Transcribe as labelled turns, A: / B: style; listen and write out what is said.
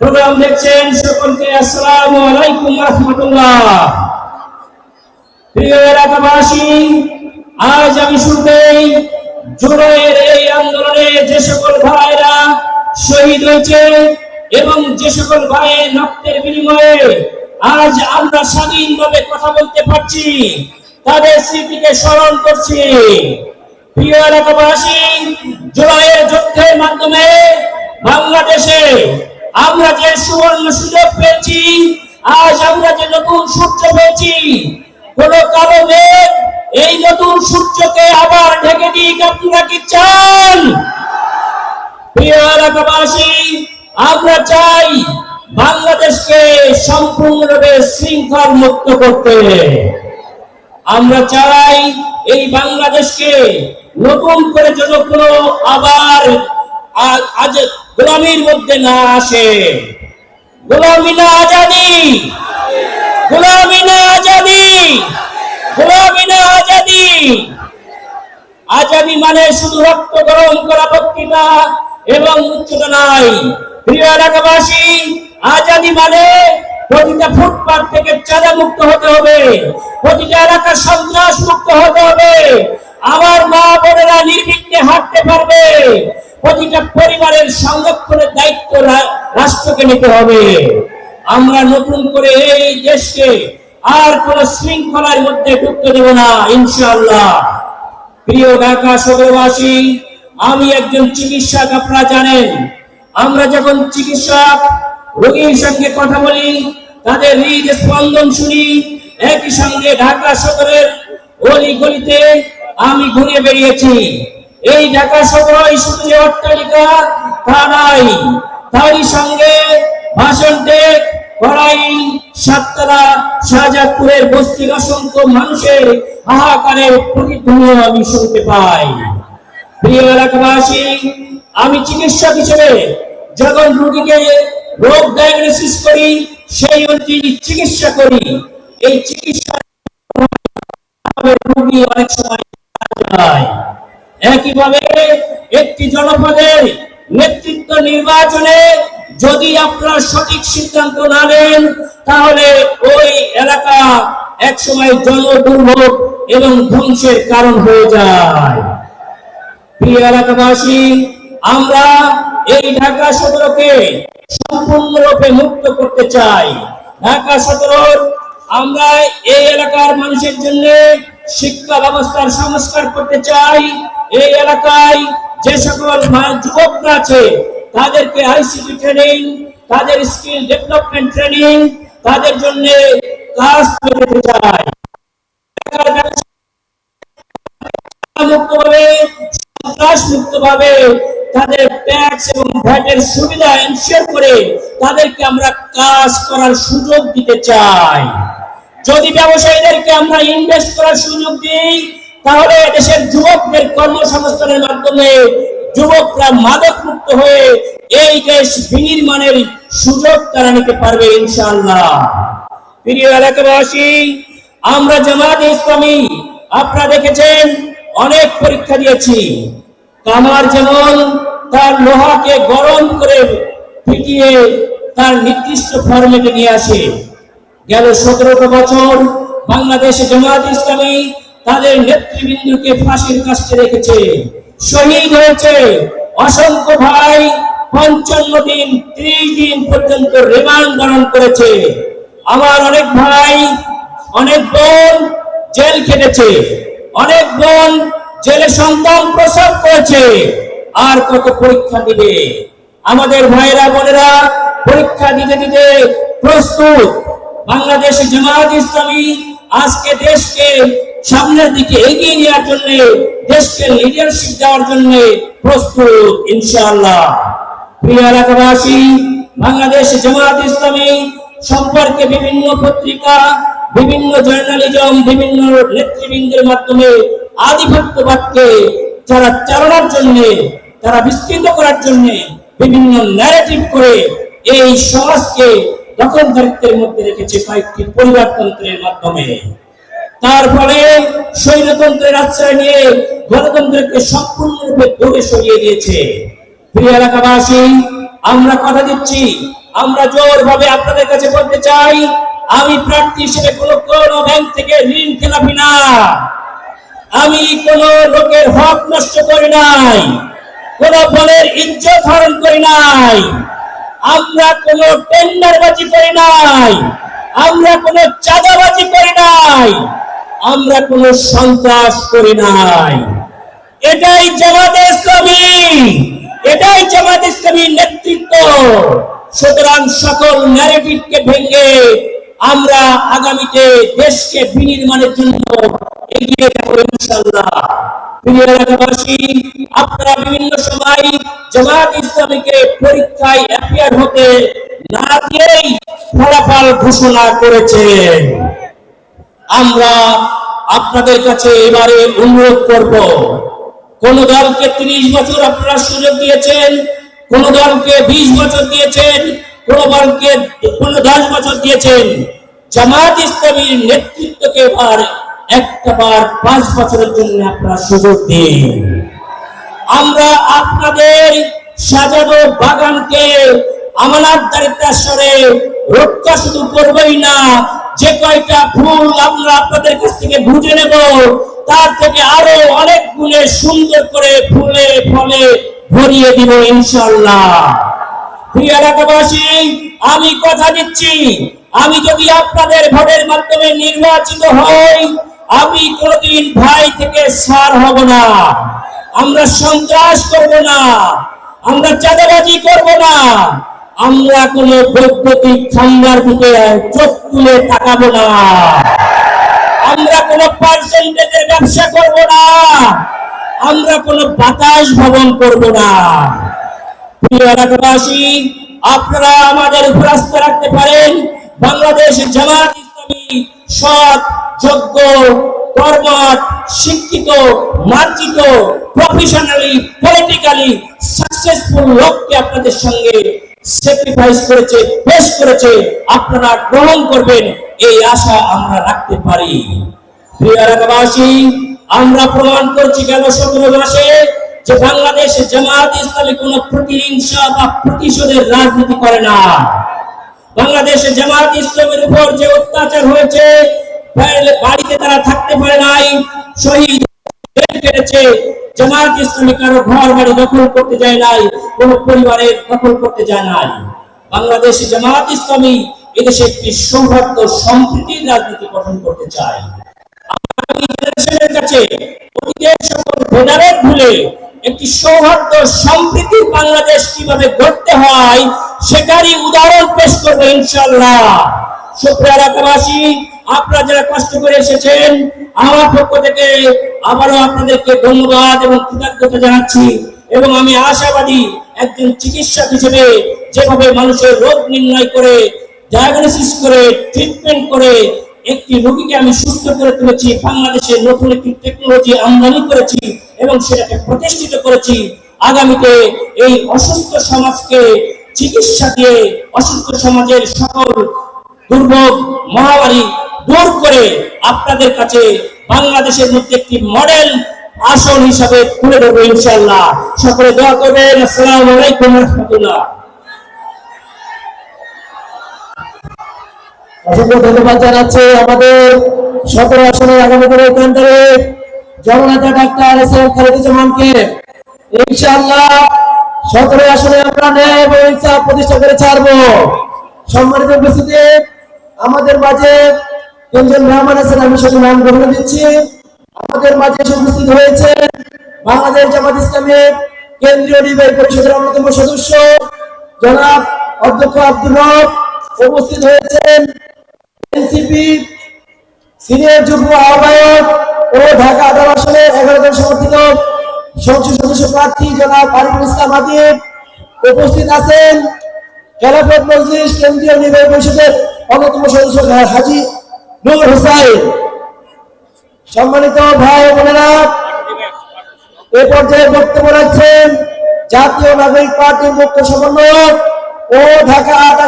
A: Programme দেখছেন সকলকে আসসালামু আলাইকুম রহমতুল্লাহ। প্রিয় এলাকাবাসী, আজ আমি শুরুতেই জুলাইয়ের এই আন্দোলনে যে সকল ভাইরা শহীদ হয়েছে এবং যে সকল ভাইয়ের রক্তের বিনিময়ে আজ আমরা স্বাধীনভাবে কথা বলতে পারছি, তাদের স্মৃতিকে স্মরণ করছি। প্রিয় এলাকাবাসী জুলাইয়ের যুদ্ধের মাধ্যমে বাংলাদেশে আমরা যে সুবর্ণ সুযোগ পেয়েছি, আজ আমরা যে নতুন সূর্য পেয়েছি, কোন কারণে এই নতুন সূর্যকে আবার ঢেকে দিক আপনারা কি চান প্রিয় এলাকাবাসী, আমরা চাই বাংলাদেশকে সম্পূর্ণভাবে শৃঙ্খল মুক্ত করতে। আমরা চাই এই বাংলাদেশকে নতুন করে যেন কোনো আবার আজ গোলামির মধ্যে না আসে। গোলামি না আজাদি গোলামি না আজাদি গোলামি না আজাদি আজাদি মানে শুধু রক্ত গরম করা বক্তৃতা এবং উচ্চতা নাই। প্রিয় এলাকাবাসী, আজাদি মানে প্রতিটা ফুটপাত থেকে চাঁদা মুক্ত হতে হবে, প্রতিটা এলাকা সন্ত্রাস মুক্ত হতে হবে। আমার মা বোনেরা নির্বিঘ্নে হাঁটতে পারবে। প্রতিটা পরিবারের সংরক্ষণের দায়িত্ব রাষ্ট্রকে নিতে হবে। আমরা নতুন করে এই দেশকে আর কোন শৃঙ্খলার মধ্যে ঢুকতে দেব না, ইনশাআল্লাহ। প্রিয় ঢাকা শহরবাসী, আমি একজন চিকিৎসক, আপনারা জানেন। আমরা যখন চিকিৎসক, রোগীর সঙ্গে কথা বলি, তাদের হৃদ স্পন্দন শুনি, একই সঙ্গে ঢাকা শহরের অলি গলিতে আমি ঘুরে বেরিয়েছি এই ঢাকা শহরই শুধু যে অট্টালিকা, তা নাই তারই সঙ্গে ভাষণ টেক, কড়াই, সাততলা, শাহজাদপুরের বস্তির অসংখ্য মানুষের হাহাকারের প্রতিধ্বনি আমি শুনতে পাই। প্রিয় এলাকাবাসী, আমি চিকিৎসক হিসেবে যখন রোগীকে রোগ ডায়াগনোসিস করি, সেই অনুযায়ী চিকিৎসা করি। এই চিকিৎসা রোগী অনেক সময় একইভাবে একটি জনপদের নেতৃত্ব নির্বাচনে যদি আপনারা সঠিক সিদ্ধান্ত না নেন, তাহলে ওই এলাকা একসময় জনদুর্ভোগ এবং ধ্বংসের কারণ হয়ে যায়। প্রিয় এলাকাবাসী, আমরা এই ঢাকা সদরকে সম্পূর্ণরূপে মুক্ত করতে চাই। ঢাকা সদর আমরা এই এলাকার মানুষের জন্য শিক্ষা ব্যবস্থার সংস্কার করতে চাই। এই এলাকায় যে সকল যুবকরা আছে, তাদেরকে আইসিটি ট্রেনিং তাদের স্কিল ডেভেলপমেন্ট ট্রেনিং তাদের জন্য কাজ করে দিতে চাই। মুক্তভাবে সন্ত্রাস মুক্তভাবে তাদের ট্যাক্স এবং ভ্যাটের সুবিধা এনশিওর করে, তাদেরকে আমরা কাজ করার সুযোগ দিতে চাই। যদি ব্যবসায়ীদেরকে আমরা ইনভেস্ট করার সুযোগ দিই, তাহলে দেশের যুবকদের কর্মসংস্থানের মাধ্যমে যুবকরা মাদক মুক্ত হয়ে এই দেশ বিনির্মাণের সুযোগ তারা নিতে পারবে ইনশাআল্লাহ। প্রিয় এলাকাবাসী, আমরা জামাত ইসলামী, আপনারা দেখেছেন, অনেক পরীক্ষা দিয়েছি। কামার যেমন তার লোহাকে গরম করে ফিটিয়ে তার নির্দিষ্ট ফরমেটে নিয়ে আসে। গেল সতেরোটা বছর বাংলাদেশে জামাত ইসলামী তাদের নেতৃবৃন্দকে ফাঁসির কাছে রেখেছে। শহীদ হয়েছে অসংখ্য ভাই, পঞ্চান্ন দিন, ত্রিশ দিন পর্যন্ত রিমান্ড ধারণ করেছে। আমার অনেক ভাই, অনেক বোন জেল খেটেছে। অনেক বোন জেলে সন্তান প্রসব করেছে। আর কত পরীক্ষা দিবে? আমাদের ভাইরা, বোনেরা, পরীক্ষা দিতে দিতে প্রস্তুত। বাংলাদেশ জামাত ইসলামী আজকে দেশকে সামনের দিকে এগিয়ে নেওয়ার জন্য, দেশকে লিডারশিপ দেওয়ার জন্য প্রস্তুত, ইনশাআল্লাহ। প্রিয় এলাকাবাসী, বাংলাদেশ জামাত ইসলামী সম্পর্কে বিভিন্ন পত্রিকা, বিভিন্ন জার্নালিজম বিভিন্ন নেতৃবৃন্দের মাধ্যমে আধিপত্যবাদকে যারা চালানোর জন্য তারা বিস্তৃত করার জন্য বিভিন্ন ন্যারেটিভ করে এই সমাজকে দখলদারিত্বের মধ্যে রেখেছে কয়েকটি পরিবারতন্ত্রের মাধ্যমে। তারপরে ফলে স্বৈরতন্ত্রের আশ্রয় নিয়ে গণতন্ত্রকে সম্পূর্ণরূপে দূরে সরিয়ে দিয়েছে। প্রিয় এলাকাবাসী, আমরা কথা দিচ্ছি, আমরা জোরভাবে আপনাদের কাছে বলতে চাই, আমি প্রার্থী হিসেবে কোনো কোনো ব্যাংক থেকে ঋণ খেলাপি না। আমি কোন লোকের হক নষ্ট করি নাই, কোন বলের ইজ্জত হরণ করি নাই। আমরা কোন টেন্ডারবাজি করি নাই। আমরা কোন চাঁদাবাজি করি নাই। আমরা কোন সন্ত্রাস করি নাই। এটাই জামাতে ইসলামী। এটাই জামাতে ইসলামীর নেতৃত্ব। সুতরাং সকল ন্যারেটিভকে ভেঙে আমরা আগামীতে দেশকে বিনির্মাণের জন্য এগিয়ে যাব ইনশাল্লাহ আপনারা বিভিন্ন আমরা আপনাদের কাছে এবারে অনুরোধ করব, কোন দলকে ত্রিশ বছর আপনারা সুযোগ দিয়েছেন, কোন দলকে বিশ বছর দিয়েছেন, কোন দলকে দশ বছর দিয়েছেন, জামাত ইসলামীর নেতৃত্বকে একটা বার পাঁচ বছরের জন্য আপনারা সুযোগ দিন। আমরা আপনাদের সাজানো বাগানকে আমানতদারিতার স্বরে রক্ষা শুধু করবই না, যে কয়টা ফুল আমরা আপনাদের কাছ থেকে বুঝে নেব, তার থেকে আরও অনেক গুণে সুন্দর করে ফুলে ফলে ভরিয়ে দিব ইনশাল্লাহ প্রিয় এলাকাবাসী, আমি কথা দিচ্ছি। আমি যদি আপনাদের ভোটের মাধ্যমে নির্বাচিত হই আমি কোনদিন ভাই থেকে সার হব না। আমরা সন্ত্রাস করব না। আমরা চাঁদাবাজি করব না। আমরা কোন বৈদ্যুতিক খাম্বার দিকে চোখ তুলে তাকাবো না। আমরা কোন পার্সেন্টেজের ব্যবসা করব না। আমরা কোন বাতাস ভবন করব না। এলাকাবাসী, আপনারা আমাদের উপর রাখতে পারেন। বাংলাদেশ জামাত ইসলামী সৎ, যোগ্য, কর্মঠ, শিক্ষিত, মার্জিত প্রফেশনালি পলিটিক্যালি সাকসেসফুল লোককে আপনাদের সঙ্গে স্যাক্রিফাইস করেছে পেশ করেছে, আপনারা গ্রহণ করবেন, এই আশা আমরা রাখতে পারি। প্রিয় এলাকাবাসী, আমরা প্রমাণ করছি গেল সতেরো মাসে যে বাংলাদেশ জামাত ইসলামী কোন প্রতিহিংসা বা প্রতিশোধের রাজনীতি করে না। বাংলাদেশে জামাত ইসলামের উপর যে অত্যাচার হয়েছে বাড়িতে তারা থাকতে পারে নাই। শহীদ জামাত ইসলামী কারও ঘর বাড়ি দখল করতে যায় নাই, কোন পরিবারের দখল করতে যায় নাই। বাংলাদেশে জামাত ইসলামী এদেশে একটি সৌহার্দ্য সম্প্রীতির রাজনীতি গঠন করতে চায়। আগামী কাছে অতীতের সকল ভেদাভেদ ভুলে একটি সৌহার্দ্য সম্প্রীতির বাংলাদেশ কীভাবে গড়তে হয়, সেটারই উদাহরণ পেশ করব ইনশাল্লাহ সুপ্রিয় এলাকাবাসী, আপনারা যারা কষ্ট করে এসেছেন, আমার পক্ষ থেকে আবারও আপনাদেরকে ধন্যবাদ এবং কৃতজ্ঞতা জানাচ্ছি এবং আমি আশাবাদী একজন চিকিৎসক হিসেবে যেভাবে মানুষের রোগ নির্ণয় করে ডায়াগনোসিস করে ট্রিটমেন্ট করে একটি রোগীকে আমি সুস্থ করে তুলেছি বাংলাদেশে নতুন একটি টেকনোলজি আমদানি করেছি এবং সেটাকে প্রতিষ্ঠিত করেছি। আগামীতে এই অসুস্থ সমাজকে চিকিৎসা দিয়ে অসুস্থ সমাজের সকল দুর্ভোগ, মহামারী দূর করে আপনাদের কাছে বাংলাদেশের মধ্যে একটি মডেল আসন হিসাবে তুলে দেবো ইনশাল্লাহ সকলে দোয়া করবেন। আসসালামু আলাইকুম রহমতুল্লাহ।
B: অসংখ্য ধন্যবাদ জানাচ্ছি আমাদের সতেরো আসনের আগামী দিনের কেন্দ্রে জননেতা ডাক্তার এস এম ইনশাআল্লাহ সতেরো আসনে আমরা ন্যায় এবং প্রতিষ্ঠা করে ছাড়বো। সম্মানিত উপস্থিতি, আমাদের মাঝে তিনজন মেহমান আছেন, আমি সেটা নাম গ্রহণ দিচ্ছি। আমাদের মাঝে উপস্থিত হয়েছে বাংলাদেশ জামাত ইসলামের কেন্দ্রীয় নির্বাহী পরিষদের অন্যতম সদস্য জনাব অধ্যক্ষ আব্দুল রব। উপস্থিত হয়েছেন এনসিপি সিনিয়র যুগ্ম আহ্বায়ক ও ঢাকা এগারো জন সমর্থিত সংসদ সদস্য প্রার্থী জনাব আরিফুল ইসলাম আদিব উপস্থিত আছেন খেলাফত মজলিস কেন্দ্রীয় নির্বাহী পরিষদের অন্যতম সদস্য হাজি নূর হোসাইন। সম্মানিত ভাই বোনেরা, এ পর্যায়ে বক্তব্য রাখছেন জাতীয় নাগরিক পার্টির মুখ্য সমন্বয়ক ও ঢাকা আট